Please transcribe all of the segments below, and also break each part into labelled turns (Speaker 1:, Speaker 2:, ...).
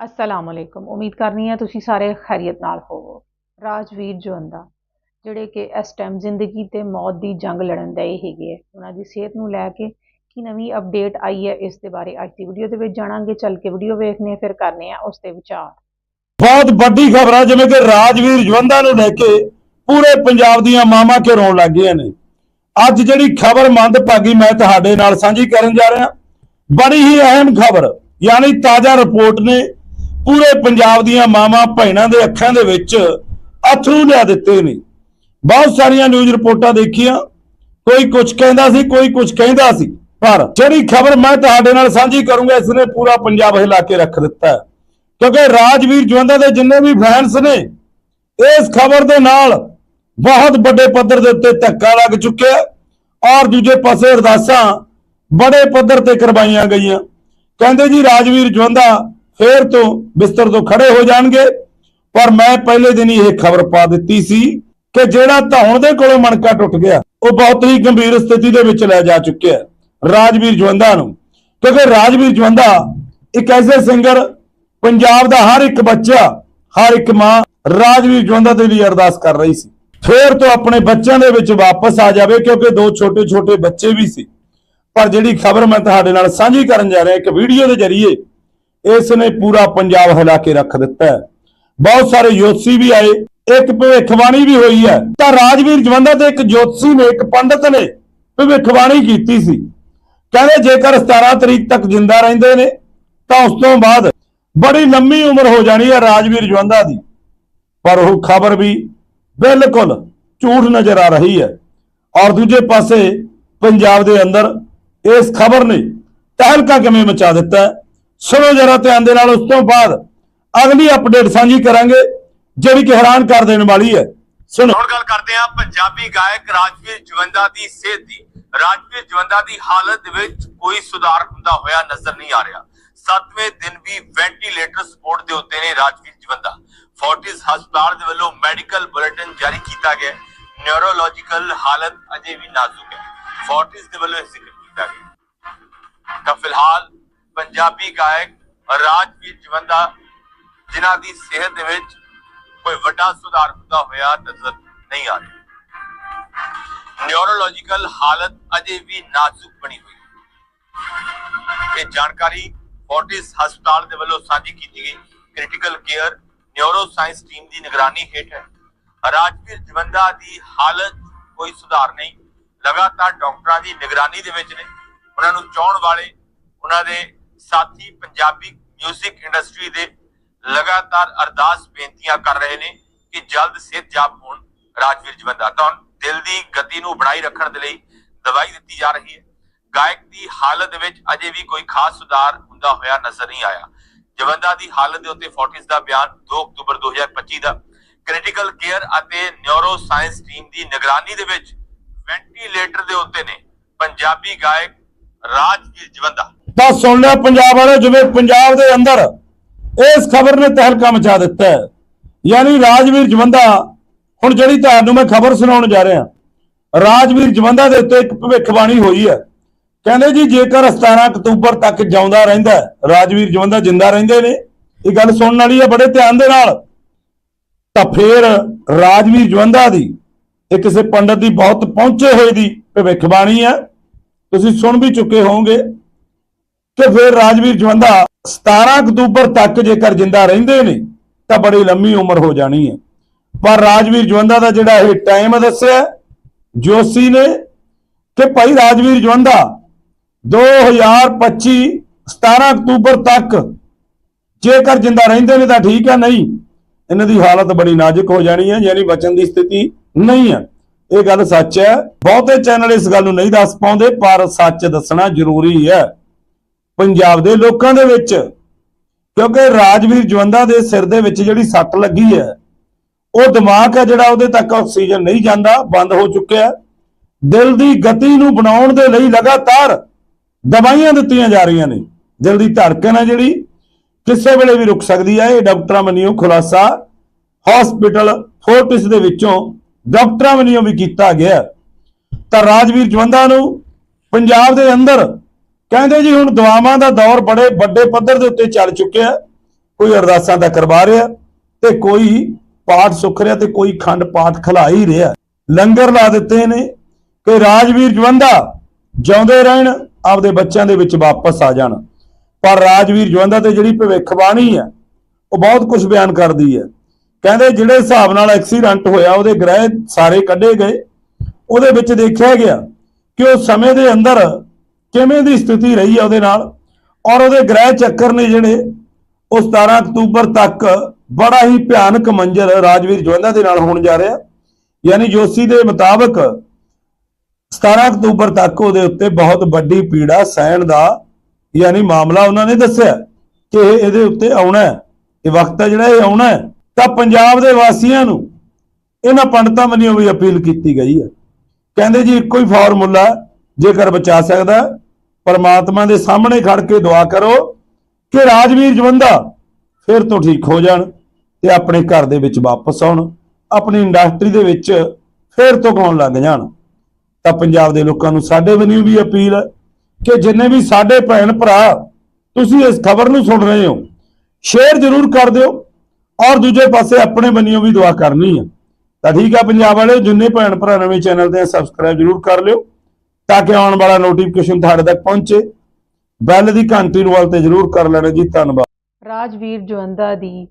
Speaker 1: ਅਸਲਾਮ ਅਲੈਕੁਮ ਉਮੀਦ ਕਰਨੀ ਹੈ ਤੁਸੀਂ ਸਾਰੇ ਖੈਰੀਅਤ ਨਾਲ ਹੋਵੋ। ਰਾਜਵੀਰ ਜਵੰਦਾ, ਜਿਹੜੇ ਕਿ ਇਸ ਟਾਈਮ ਜ਼ਿੰਦਗੀ ਤੇ ਮੌਤ ਦੀ ਜੰਗ ਲੜਨ ਦੇ ਹੈਗੇ ਹੈ ਉਹਨਾਂ ਦੀ ਸਿਹਤ ਨੂੰ ਲੈ ਕੇ ਕੀ ਨਵੀਂ ਅਪਡੇਟ ਆਈ ਹੈ, ਇਸ ਦੇ ਬਾਰੇ ਅੱਜ ਦੀ ਵੀਡੀਓ ਦੇ ਵਿੱਚ ਜਾਣਾਂਗੇ। ਚੱਲ ਕੇ ਵੀਡੀਓ ਵੇਖਨੇ ਫਿਰ ਕਰਨੇ ਆ ਉਸ ਤੇ ਵਿਚਾਰ।
Speaker 2: ਬਹੁਤ ਵੱਡੀ ਖਬਰ ਹੈ ਜਿਵੇਂ ਕਿ ਰਾਜਵੀਰ ਜਵੰਦਾ ਨੂੰ ਲੈ ਕੇ ਪੂਰੇ ਪੰਜਾਬ ਦੀਆਂ ਮਾਵਾਂ ਕਿ ਰੋਣ ਲੱਗ ਗਈਆਂ ਨੇ? ਅੱਜ ਜਿਹੜੀ ਖਬਰ ਮੰਦਭਾਗੀ ਮੈਂ ਤੁਹਾਡੇ ਨਾਲ ਸਾਂਝੀ ਕਰਨ ਜਾ ਰਿਹਾ। ਬੜੀ ਹੀ ਅਹਿਮ ਖਬਰ, ਯਾਨੀ ਤਾਜ਼ਾ ਰਿਪੋਰਟ ਨੇ ਪੂਰੇ ਪੰਜਾਬ ਦੀਆਂ ਮਾਵਾਂ ਭੈਣਾਂ ਦੇ ਅੱਖਾਂ ਦੇ ਵਿੱਚ ਅਥਰੂ ਲਿਆ ਦਿੱਤੇ ਨੇ। ਬਹੁਤ ਸਾਰੀਆਂ ਨਿਊਜ਼ ਰਿਪੋਰਟਾਂ ਦੇਖੀਆਂ। ਕੋਈ ਕੁਝ ਕਹਿੰਦਾ ਸੀ, ਕੋਈ ਕੁਝ ਕਹਿੰਦਾ ਸੀ। ਪਰ ਜਿਹੜੀ ਖਬਰ ਮੈਂ ਤੁਹਾਡੇ ਨਾਲ ਸਾਂਝੀ ਕਰੂੰਗਾ ਇਸ ਨੇ ਪੂਰਾ ਪੰਜਾਬ ਹਿਲਾ ਕੇ ਰੱਖ ਦਿੱਤਾ ਕਿਉਂਕਿ ਰਾਜਵੀਰ ਜਵੰਦਾ ਦੇ ਜਿੰਨੇ ਵੀ ਫੈਨਸ ਨੇ, ਇਸ ਖਬਰ ਦੇ ਨਾਲ ਬਹੁਤ ਵੱਡੇ ਪੱਧਰ ਦੇ ਉੱਤੇ ਧੱਕਾ ਲੱਗ ਚੁੱਕਿਆ ਔਰ ਦੂਜੇ ਪਾਸੇ ਅਰਦਾਸਾਂ ਬੜੇ ਪੱਧਰ ਤੇ ਕਰਵਾਈਆਂ ਗਈਆਂ। ਕਹਿੰਦੇ ਜੀ, ਰਾਜਵੀਰ ਜਵੰਦਾ ਫੇਰ ਤੋਂ ਬਿਸਤਰ ਤੋਂ ਖੜੇ ਹੋ ਜਾਣਗੇ। ਪਰ ਮੈਂ ਪਹਿਲੇ ਦਿਨ ਹੀ ਇਹ ਖਬਰ ਪਾ ਦਿੱਤੀ ਸੀ ਕਿ ਜਿਹੜਾ ਧੌਣ ਦੇ ਕੋਲੋਂ ਮਣਕਾ ਟੁੱਟ ਗਿਆ, ਉਹ ਬਹੁਤ ਹੀ ਗੰਭੀਰ ਸਥਿਤੀ ਦੇ ਵਿੱਚ ਲੈ ਜਾ ਚੁੱਕਿਆ ਰਾਜਵੀਰ ਜਵੰਦਾ ਨੂੰ, ਕਿਉਂਕਿ ਰਾਜਵੀਰ ਜਵੰਦਾ ਇੱਕ ਐਸੇ ਸਿੰਗਰ, ਪੰਜਾਬ ਦਾ ਹਰ ਇੱਕ ਬੱਚਾ, ਹਰ ਇੱਕ ਮਾਂ ਰਾਜਵੀਰ ਜਵੰਦਾ ਦੇ ਲਈ ਅਰਦਾਸ ਕਰ ਰਹੀ ਸੀ। ਫੇਰ ਤੋਂ ਆਪਣੇ ਬੱਚਿਆਂ ਦੇ ਵਿੱਚ ਵਾਪਸ ਆ ਜਾਵੇ, ਕਿਉਂਕਿ ਦੋ ਛੋਟੇ ਛੋਟੇ ਬੱਚੇ ਵੀ ਸੀ। ਪਰ ਜਿਹੜੀ ਖਬਰ ਮੈਂ ਤੁਹਾਡੇ ਨਾਲ ਸਾਂਝੀ ਕਰਨ ਜਾ ਰਿਹਾ, ਇੱਕ ਵੀਡੀਓ ਦੇ ਜ਼ਰੀਏ ਇਸ ਨੇ ਪੂਰਾ ਪੰਜਾਬ ਹਿਲਾ ਕੇ ਰੱਖ ਦਿੱਤਾ ਹੈ। ਬਹੁਤ ਸਾਰੇ ਜੋਤਸ਼ੀ ਵੀ ਆਏ, ਇੱਕ ਭਵਿੱਖਬਾਣੀ ਵੀ ਹੋਈ ਹੈ। ਤਾਂ ਰਾਜਵੀਰ ਜਵੰਦਾ ਤੇ ਇੱਕ ਜੋਤਸ਼ੀ ਨੇ, ਇੱਕ ਪੰਡਤ ਨੇ ਭਵਿੱਖਬਾਣੀ ਕੀਤੀ ਸੀ। ਕਹਿੰਦੇ ਜੇਕਰ 17 ਤਰੀਕ ਤੱਕ ਜਿੰਦਾ ਰਹਿੰਦੇ ਨੇ, ਤਾਂ ਉਸ ਤੋਂ ਬਾਅਦ ਬੜੀ ਲੰਮੀ ਉਮਰ ਹੋ ਜਾਣੀ ਹੈ ਰਾਜਵੀਰ ਜਵੰਦਾ ਦੀ। ਪਰ ਉਹ ਖਬਰ ਵੀ ਬਿਲਕੁਲ ਝੂਠ ਨਜ਼ਰ ਆ ਰਹੀ ਹੈ। ਔਰ ਦੂਜੇ ਪਾਸੇ ਪੰਜਾਬ ਦੇ ਅੰਦਰ ਇਸ ਖਬਰ ਨੇ ਤਹਿਲਕਾ ਕਿਵੇਂ ਮਚਾ ਦਿੱਤਾ ਹੈ? ਸੁਣੋ ਜਰਾ ਧਿਆਨ ਦੇ ਨਾਲ, ਉਸ ਤੋਂ ਬਾਅਦ ਅਗਲੀ ਅਪਡੇਟ ਸਾਂਝੀ ਕਰਾਂਗੇ, ਜਿਹੜੀ ਕਿ ਹੈਰਾਨ ਕਰ ਦੇਣ ਵਾਲੀ ਹੈ। ਸੁਣੋ।
Speaker 3: ਹੁਣ ਗੱਲ ਕਰਦੇ ਹਾਂ ਪੰਜਾਬੀ ਗਾਇਕ ਰਾਜਵੀਰ ਜਵੰਦਾ ਦੀ ਸਿਹਤ ਦੀ। ਰਾਜਵੀਰ ਜਵੰਦਾ ਦੀ ਹਾਲਤ ਵਿੱਚ ਕੋਈ ਸੁਧਾਰ ਹੁੰਦਾ ਹੋਇਆ ਨਜ਼ਰ ਨਹੀਂ ਆ ਰਿਹਾ। ਸੱਤਵੇਂ ਦਿਨ ਵੀ ਵੈਂਟੀਲੇਟਰ ਸਪੋਰਟ ਦੇ ਉੱਤੇ ਨੇ ਰਾਜਵੀਰ ਜਵੰਦਾ। ਫੋਰਟਿਸ ਹਸਪਤਾਲ ਦੇ ਵੱਲੋਂ ਮੈਡੀਕਲ ਬੁਲੇਟਿਨ ਜਾਰੀ ਕੀਤਾ ਗਿਆ ਨਿਊਰੋਲੋਜੀਕਲ ਹਾਲਤ ਅਜੇ ਵੀ ਨਾਜ਼ੁਕ ਹੈ। ਫੋਰਟਿਸ ਦੇ ਵੱਲੋਂ ਜ਼ਿਕਰ ਕੀਤਾ ਗਿਆ ਤਾਂ ਫਿਲਹਾਲ ਪੰਜਾਬੀ ਗਾਇਕ ਰਾਜਵੀਰ ਜਵੰਦਾ, ਜਿਨ੍ਹਾਂ ਦੀ ਸਿਹਤ ਦੇ ਵਿੱਚ ਕੋਈ ਵੱਡਾ ਸੁਧਾਰ ਹੁੰਦਾ ਹੋਇਆ ਨਜ਼ਰ ਨਹੀਂ ਆ ਰਿਹਾ। ਨਿਊਰੋਲੋਜੀਕਲ ਹਾਲਤ ਅਜੇ ਵੀ ਨਾਜ਼ੁਕ ਬਣੀ ਹੋਈ ਹੈ। ਇਹ ਜਾਣਕਾਰੀ ਫੋਰਟਿਸ ਹਸਪਤਾਲ ਦੇ ਵੱਲੋਂ ਸਾਂਝੀ ਕੀਤੀ ਗਈ। Critical care neuroscience team ਦੀ ਨਿਗਰਾਨੀ ਹੇਠ ਹੈ। ਰਾਜਵੀਰ ਜਵੰਦਾ ਦੀ ਹਾਲਤ ਕੋਈ ਸੁਧਾਰ ਨਹੀਂ। ਲਗਾਤਾਰ ਡਾਕਟਰਾਂ ਦੀ ਨਿਗਰਾਨੀ ਦੇ ਵਿੱਚ ਨੇ। ਉਹਨਾਂ ਨੂੰ ਚਾਹਣ ਵਾਲੇ, ਉਹਨਾਂ ਦੇ ਸਾਥੀ ਪੰਜਾਬੀ 뮤직 ਇੰਡਸਟਰੀ ਦੇ ਲਗਾਤਾਰ ਅਰਦਾਸ ਬੇਨਤੀਆਂ ਕਰ ਰਹੇ ਨੇ ਕਿ ਜਲਦ ਸਿਹਤ ਜਾਬ ਹੋਣ। ਰਾਜਵੀਰ ਜਵੰਦਾ, ਤਾਂ ਦਿਲ ਦੀ ਗਤੀ ਨੂੰ ਬਣਾਈ ਰੱਖਣ ਦੇ ਲਈ ਦਵਾਈ ਦਿੱਤੀ ਜਾ ਰਹੀ ਹੈ। ਗਾਇਕ ਦੀ ਹਾਲਤ ਵਿੱਚ ਅਜੇ ਵੀ ਕੋਈ ਖਾਸ ਸੁਧਾਰ ਹੁੰਦਾ ਹੋਇਆ ਨਜ਼ਰ ਨਹੀਂ ਆਇਆ। ਜਵੰਦਾ ਦੀ ਹਾਲਤ ਦੇ ਉੱਤੇ ਫੋਰਟਿਸ ਦਾ ਬਿਆਨ 2 ਅਕਤੂਬਰ 2025 ਦਾ। ਕ੍ਰਿਟੀਕਲ ਕੇਅਰ ਅਤੇ ਨਿਊਰੋ ਸਾਇੰਸ ਟੀਮ ਦੀ ਨਿਗਰਾਨੀ ਦੇ ਵਿੱਚ ਵੈਂਟੀਲੇਟਰ ਦੇ ਉੱਤੇ ਨੇ ਪੰਜਾਬੀ ਗਾਇਕ ਰਾਜਵੀਰ ਜਵੰਦਾ।
Speaker 2: ਤਾਂ ਸੁਣ ਲਿਆ ਪੰਜਾਬ ਵਾਲੇ ਜਿਵੇਂ ਪੰਜਾਬ ਦੇ ਅੰਦਰ ਇਸ ਖਬਰ ਨੇ ਤਹਿਲਕਾ ਮਚਾ ਦਿੱਤਾ ਹੈ। ਯਾਨੀ ਰਾਜਵੀਰ ਜਵੰਦਾ, ਹੁਣ ਜਿਹੜੀ ਤੁਹਾਨੂੰ ਮੈਂ ਖਬਰ ਸੁਣਾਉਣ ਜਾ ਰਿਹਾ, ਰਾਜਵੀਰ ਜਵੰਦਾ ਦੇ ਉੱਤੇ ਇੱਕ ਭਵਿੱਖਬਾਣੀ ਹੋਈ ਹੈ। ਕਹਿੰਦੇ ਜੀ, ਜੇਕਰ 17 ਅਕਤੂਬਰ ਤੱਕ ਜਿਉਂਦਾ ਰਹਿੰਦਾ ਰਾਜਵੀਰ ਜਵੰਦਾ ਜਿੰਦਾ ਰਹਿੰਦੇ ਨੇ, ਇਹ ਗੱਲ ਸੁਣਨ ਵਾਲੀ ਹੈ ਬੜੇ ਧਿਆਨ ਦੇ ਨਾਲ। ਤਾਂ ਫੇਰ ਰਾਜਵੀਰ ਜਵੰਦਾ ਦੀ ਇਹ ਕਿਸੇ ਪੰਡਤ ਦੀ ਬਹੁਤ ਪਹੁੰਚੇ ਹੋਏ ਦੀ ਭਵਿੱਖਬਾਣੀ ਹੈ। ਤੁਸੀਂ ਸੁਣ ਵੀ ਚੁੱਕੇ ਹੋਵੋਗੇ। ਕਿ ਫਿਰ ਰਾਜਵੀਰ ਜਵੰਦਾ 17 ਅਕਤੂਬਰ ਤੱਕ ਜੇਕਰ ਜਿੰਦਾ ਰਹਿੰਦੇ ਨੇ, ਤਾਂ ਬੜੀ ਲੰਮੀ ਉਮਰ ਹੋ ਜਾਣੀ ਹੈ। ਪਰ ਰਾਜਵੀਰ ਜਵੰਦਾ ਦਾ ਜਿਹੜਾ ਇਹ ਟਾਈਮ ਦੱਸਿਆ ਜੋਸ਼ੀ ਨੇ ਕਿ ਭਾਈ ਰਾਜਵੀਰ ਜਵੰਦਾ 2025 17 ਅਕਤੂਬਰ ਤੱਕ ਜੇਕਰ ਜਿੰਦਾ ਰਹਿੰਦੇ ਨੇ ਤਾਂ ਠੀਕ ਹੈ, ਨਹੀਂ, ਇਹਨਾਂ ਦੀ ਹਾਲਤ ਬੜੀ ਨਾਜ਼ੁਕ ਹੋ ਜਾਣੀ ਹੈ, ਯਾਨੀ ਬਚਨ ਦੀ ਸਥਿਤੀ ਨਹੀਂ ਹੈ। ਇਹ ਗੱਲ ਸੱਚ ਹੈ, ਬਹੁਤੇ ਚੈਨਲ ਇਸ ਗੱਲ ਨੂੰ ਨਹੀਂ ਦੱਸ ਪਾਉਂਦੇ, ਪਰ ਸੱਚ ਦੱਸਣਾ ਜ਼ਰੂਰੀ ਹੈ। ਪੰਜਾਬ ਦੇ ਲੋਕਾਂ ਦੇ ਵਿੱਚ, ਕਿਉਂਕਿ ਰਾਜਵੀਰ ਜਵੰਦਾ ਦੇ ਸਿਰ ਦੇ ਵਿੱਚ ਜਿਹੜੀ ਸੱਟ ਲੱਗੀ ਹੈ, ਉਹ ਦਿਮਾਗ ਹੈ ਜਿਹੜਾ ਉਹਦੇ ਤੱਕ ਆਕਸੀਜਨ ਨਹੀਂ ਜਾਂਦਾ, ਬੰਦ ਹੋ ਚੁੱਕਿਆ ਦਿਲ ਦੀ ਗਤੀ ਨੂੰ ਬਣਾਉਣ ਦੇ ਲਈ ਲਗਾਤਾਰ ਦਵਾਈਆਂ ਦਿੱਤੀਆਂ ਜਾ ਰਹੀਆਂ ਨੇ। ਦਿਲ ਦੀ ਧੜਕਣ ਹੈ ਜਿਹੜੀ, ਕਿਸੇ ਵੇਲੇ ਵੀ ਰੁਕ ਸਕਦੀ ਹੈ। ਇਹ ਡਾਕਟਰਾਂ ਵੱਲੋਂ ਖੁਲਾਸਾ ਹਸਪੀਟਲ ਫੋਰਟਿਸ ਦੇ ਵਿੱਚੋਂ ਡਾਕਟਰਾਂ ਵੱਲੋਂ ਵੀ ਕੀਤਾ ਗਿਆ। ਤਾਂ ਰਾਜਵੀਰ ਜਵੰਦਾ ਨੂੰ ਪੰਜਾਬ ਦੇ ਅੰਦਰ ਕਹਿੰਦੇ ਜੀ ਹੁਣ ਦੁਆਵਾਂ ਦਾ ਦੌਰ ਬੜੇ ਵੱਡੇ ਪੱਧਰ ਦੇ ਉੱਤੇ ਚੱਲ ਚੁੱਕਿਆ ਕੋਈ ਅਰਦਾਸਾਂ ਦਾ ਕਰਵਾ ਰਿਹਾ ਤੇ ਕੋਈ ਪਾਠ ਸੁਖ ਰਿਹਾ ਤੇ ਕੋਈ ਖੰਡ ਪਾਠ ਖਲਾ ਹੀ ਰਿਹਾ ਲੰਗਰ ਲਾ ਦਿੱਤੇ ਨੇ ਕਿ ਰਾਜਵੀਰ ਜਵੰਦਾ ਜਿਉਂਦੇ ਰਹਿਣ, ਆਪਦੇ ਬੱਚਿਆਂ ਦੇ ਵਿੱਚ ਵਾਪਸ ਆ ਜਾਣ। ਪਰ ਰਾਜਵੀਰ ਜਵੰਦਾ ਤੇ ਜਿਹੜੀ ਭਵਿੱਖਬਾਣੀ ਹੈ, ਉਹ ਬਹੁਤ ਕੁਝ ਬਿਆਨ ਕਰਦੀ ਹੈ। ਕਹਿੰਦੇ ਜਿਹੜੇ ਹਿਸਾਬ ਨਾਲ ਐਕਸੀਡੈਂਟ ਹੋਇਆ, ਉਹਦੇ ਗ੍ਰਹਿ ਸਾਰੇ ਕੱਢੇ ਗਏ। ਉਹਦੇ ਵਿੱਚ ਦੇਖਿਆ ਗਿਆ ਕਿ ਉਹ ਸਮੇਂ ਦੇ ਅੰਦਰ ਕਿਵੇਂ ਦੀ ਸਥਿਤੀ ਰਹੀ ਹੈ ਉਹਦੇ ਨਾਲ? ਔਰ ਉਹਦੇ ਗ੍ਰਹਿ ਚੱਕਰ ਨੇ ਜਿਹੜੇ, ਉਹ 17 ਅਕਤੂਬਰ ਤੱਕ ਬੜਾ ਹੀ ਭਿਆਨਕ ਮੰਜ਼ਰ ਰਾਜਵੀਰ ਜਵੰਦਾ ਦੇ ਨਾਲ ਹੋਣ ਜਾ ਰਿਹਾ। ਯਾਨੀ ਜੋਸ਼ੀ ਦੇ ਮੁਤਾਬਕ 17 ਅਕਤੂਬਰ ਤੱਕ ਉਹਦੇ ਉੱਤੇ ਬਹੁਤ ਵੱਡੀ ਪੀੜਾ, ਸਹਿਣ ਦਾ ਯਾਨੀ ਮਾਮਲਾ ਉਹਨਾਂ ਨੇ ਦੱਸਿਆ ਕਿ ਇਹਦੇ ਉੱਤੇ ਆਉਣਾ ਹੈ। ਇਹ ਵਕਤ ਹੈ ਜਿਹੜਾ ਇਹ ਆਉਣਾ ਹੈ। ਤਾਂ ਪੰਜਾਬ ਦੇ ਵਾਸੀਆਂ ਨੂੰ ਇਹਨਾਂ ਪੰਡਤਾਂ ਵੱਲੋਂ ਵੀ ਅਪੀਲ ਕੀਤੀ ਗਈ ਹੈ। ਕਹਿੰਦੇ ਜੀ ਇੱਕੋ ਹੀ ਫਾਰਮੂਲਾ ਜੇਕਰ ਬਚਾ ਸਕਦਾ, ਪਰਮਾਤਮਾ ਦੇ ਸਾਹਮਣੇ ਖੜ ਕੇ ਦੁਆ ਕਰੋ ਕਿ ਰਾਜਵੀਰ ਜਵੰਦਾ ਫਿਰ ਤੋਂ ਠੀਕ ਹੋ ਜਾਣ ਤੇ ਆਪਣੇ ਘਰ ਦੇ ਵਿੱਚ ਵਾਪਸ ਆਉਣ, ਆਪਣੀ ਇੰਡਸਟਰੀ ਦੇ ਵਿੱਚ ਫਿਰ ਤੋਂ ਗਾਉਣ ਲੱਗ ਜਾਣ। ਤਾਂ ਪੰਜਾਬ ਦੇ ਲੋਕਾਂ ਨੂੰ ਸਾਡੇ ਵੱਲੋਂ ਵੀ ਅਪੀਲ ਹੈ ਕਿ ਜਿੰਨੇ ਵੀ ਸਾਡੇ ਭੈਣ ਭਰਾ, ਤੁਸੀਂ ਇਸ ਖਬਰ ਨੂੰ ਸੁਣ ਰਹੇ ਹੋ, ਸ਼ੇਅਰ ਜ਼ਰੂਰ ਕਰ ਦਿਓ ਔਰ ਦੂਜੇ ਪਾਸੇ ਆਪਣੇ ਵੱਲੋਂ ਵੀ ਦੁਆ ਕਰਨੀ ਹੈ। ਤਾਂ ਠੀਕ ਆ ਪੰਜਾਬ ਵਾਲੇ ਜਿੰਨੇ ਭੈਣ ਭਰਾ ਨਵੇਂ ਚੈਨਲ ਤੇ ਸਬਸਕ੍ਰਾਈਬ ਜ਼ਰੂਰ ਕਰ ਲਿਓ। ਤਾਂ ਕਿ ਆਉਣ ਵਾਲਾ ਨੋਟੀਫਿਕੇਸ਼ਨ ਤੁਹਾਡੇ ਤੱਕ ਪਹੁੰਚੇ। ਬੈਲ ਦੀ ਘੰਟੀ ਨੂੰ ਵਾਲ ਤੇ ਜ਼ਰੂਰ ਕਰ ਲੈਣਾ ਜੀ। ਧੰਨਵਾਦ।
Speaker 1: ਰਾਜਵੀਰ ਜਵੰਦਾ ਦੀ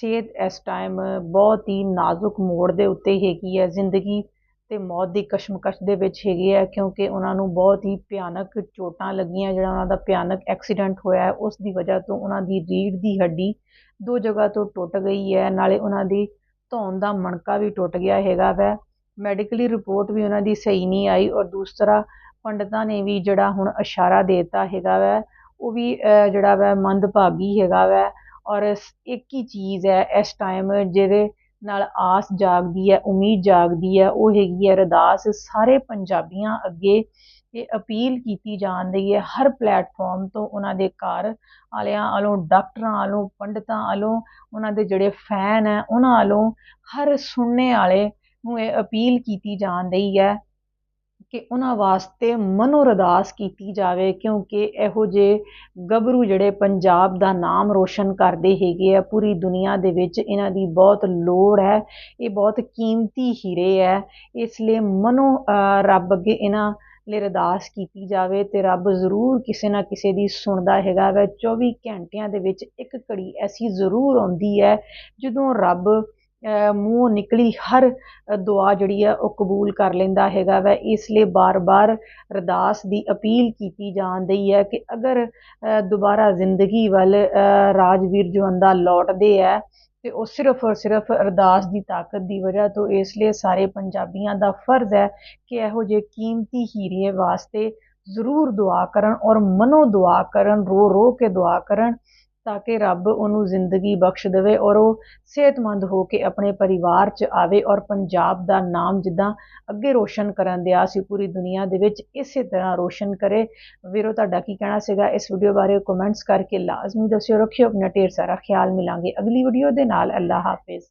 Speaker 1: ਸਿਹਤ ਇਸ ਟਾਈਮ ਬਹੁਤ ਹੀ ਨਾਜ਼ੁਕ ਮੋੜ ਦੇ ਉੱਤੇ ਹੈਗੀ ਹੈ। ਜ਼ਿੰਦਗੀ ਤੇ ਮੌਤ ਦੀ ਕਸ਼ਮਕਸ਼ ਦੇ ਵਿੱਚ ਹੈਗੀ ਹੈ, ਕਿਉਂਕਿ ਉਹਨਾਂ ਨੂੰ ਬਹੁਤ ਹੀ ਭਿਆਨਕ ਚੋਟਾਂ ਲੱਗੀਆਂ। ਜਿਹੜਾ ਉਹਨਾਂ ਦਾ ਭਿਆਨਕ ਐਕਸੀਡੈਂਟ ਹੋਇਆ ਉਸ ਦੀ ਵਜ੍ਹਾ ਤੋਂ ਉਹਨਾਂ ਦੀ ਰੀੜ੍ਹ ਦੀ ਹੱਡੀ ਦੋ ਜਗ੍ਹਾ ਤੋਂ ਟੁੱਟ ਗਈ ਹੈ। ਨਾਲੇ ਉਹਨਾਂ ਦੀ ਧੌਣ ਦਾ ਮਣਕਾ ਵੀ ਟੁੱਟ ਗਿਆ ਹੈਗਾ ਵੈ। ਮੈਡੀਕਲੀ ਰਿਪੋਰਟ ਵੀ ਉਹਨਾਂ ਦੀ ਸਹੀ ਨਹੀਂ ਆਈ ਔਰ ਦੂਸਰਾ ਪੰਡਤਾਂ ਨੇ ਵੀ ਜਿਹੜਾ ਹੁਣ ਇਸ਼ਾਰਾ ਦੇਤਾ ਹੈਗਾ ਵੈ, ਉਹ ਵੀ ਜਿਹੜਾ ਵੈ ਮੰਦਭਾਗੀ ਹੈਗਾ ਵੈ ਔਰ ਇੱਕ ਹੀ ਚੀਜ਼ ਹੈ ਇਸ ਟਾਈਮ ਜਿਹਦੇ ਨਾਲ ਆਸ ਜਾਗਦੀ ਹੈ, ਉਮੀਦ ਜਾਗਦੀ ਹੈ, ਉਹ ਹੈਗੀ ਹੈ ਅਰਦਾਸ। ਸਾਰੇ ਪੰਜਾਬੀਆਂ ਅੱਗੇ ਇਹ ਅਪੀਲ ਕੀਤੀ ਜਾਣ ਰਹੀ ਹੈ, ਹਰ ਪਲੇਟਫਾਰਮ ਤੋਂ ਉਹਨਾਂ ਦੇ ਘਰ ਵਾਲਿਆਂ ਵੱਲੋਂ, ਡਾਕਟਰਾਂ ਵੱਲੋਂ, ਪੰਡਤਾਂ ਵੱਲੋਂ, ਉਹਨਾਂ ਦੇ ਜਿਹੜੇ ਫੈਨ ਹੈ, ਉਹਨਾਂ ਵੱਲੋਂ ਹਰ ਸੁਣਨੇ ਵਾਲੇ ਨੂੰ ਇਹ ਅਪੀਲ ਕੀਤੀ ਜਾਣ ਰਹੀ ਹੈ ਕਿ ਉਹਨਾਂ ਵਾਸਤੇ ਮਨੋ ਅਰਦਾਸ ਕੀਤੀ ਜਾਵੇ, ਕਿਉਂਕਿ ਇਹੋ ਜਿਹੇ ਗੱਭਰੂ ਜਿਹੜੇ ਪੰਜਾਬ ਦਾ ਨਾਮ ਰੋਸ਼ਨ ਕਰਦੇ ਹੈਗੇ ਆ, ਪੂਰੀ ਦੁਨੀਆ ਦੇ ਵਿੱਚ ਇਹਨਾਂ ਦੀ ਬਹੁਤ ਲੋੜ ਹੈ, ਇਹ ਬਹੁਤ ਕੀਮਤੀ ਹੀਰੇ ਹੈ, ਇਸ ਲਈ ਮਨੋ ਰੱਬ ਅੱਗੇ ਇਹਨਾਂ ਲਈ ਅਰਦਾਸ ਕੀਤੀ ਜਾਵੇ ਤੇ ਰੱਬ ਜ਼ਰੂਰ ਕਿਸੇ ਨਾ ਕਿਸੇ ਦੀ ਸੁਣਦਾ ਹੈਗਾ ਵੈ 24 ਘੰਟਿਆਂ ਦੇ ਵਿੱਚ ਇੱਕ ਘੜੀ ਐਸੀ ਜ਼ਰੂਰ ਆਉਂਦੀ ਹੈ ਜਦੋਂ ਰੱਬ ਮੂੰਹ ਨਿਕਲੀ ਹਰ ਦੁਆ ਜਿਹੜੀ ਹੈ ਉਹ ਕਬੂਲ ਕਰ ਲੈਂਦਾ ਹੈਗਾ ਵੈ। ਇਸ ਲਈ ਬਾਰ-ਬਾਰ ਅਰਦਾਸ ਦੀ ਅਪੀਲ ਕੀਤੀ ਜਾਣ ਰਹੀ ਹੈ ਕਿ ਅਗਰ ਦੁਬਾਰਾ ਜ਼ਿੰਦਗੀ ਵੱਲ ਰਾਜਵੀਰ ਜਵੰਦਾ ਲੌਟਦੇ ਹੈ ਤੇ ਉਹ ਸਿਰਫ ਔਰ ਸਿਰਫ ਅਰਦਾਸ ਦੀ ਤਾਕਤ ਦੀ ਵਜ੍ਹਾ ਤੋਂ ਇਸ ਲਈ ਸਾਰੇ ਪੰਜਾਬੀਆਂ ਦਾ ਫਰਜ਼ ਹੈ ਕਿ ਇਹੋ ਜਿਹੇ ਕੀਮਤੀ ਹੀਰੇ ਵਾਸਤੇ ਜ਼ਰੂਰ ਦੁਆ ਕਰਨ ਔਰ ਮਨੋ ਦੁਆ ਕਰਨ ਰੋ ਰੋ ਕੇ ਦੁਆ ਕਰਨ। ਤਾਂ ਕਿ ਰੱਬ ਉਹਨੂੰ ਜ਼ਿੰਦਗੀ ਬਖਸ਼ ਦੇਵੇ ਔਰ ਉਹ ਸਿਹਤਮੰਦ ਹੋ ਕੇ ਆਪਣੇ ਪਰਿਵਾਰ 'ਚ ਆਵੇ ਔਰ ਪੰਜਾਬ ਦਾ ਨਾਮ ਜਿੱਦਾਂ ਅੱਗੇ ਰੋਸ਼ਨ ਕਰਨ ਦਿਆ ਸੀ ਪੂਰੀ ਦੁਨੀਆ ਦੇ ਵਿੱਚ, ਇਸੇ ਤਰ੍ਹਾਂ ਰੋਸ਼ਨ ਕਰੇ। ਵੀਰੋ, ਤੁਹਾਡਾ ਕੀ ਕਹਿਣਾ ਸੀਗਾ? ਇਸ ਵੀਡੀਓ ਬਾਰੇ ਕਮੈਂਟਸ ਕਰਕੇ ਲਾਜ਼ਮੀ ਦੱਸਿਓ, ਰੱਖਿਓ ਆਪਣਾ ਢੇਰ ਸਾਰਾ ਖਿਆਲ। ਮਿਲਾਂਗੇ ਅਗਲੀ ਵੀਡੀਓ ਦੇ ਨਾਲ। ਅੱਲਾ ਹਾਫਿਜ਼।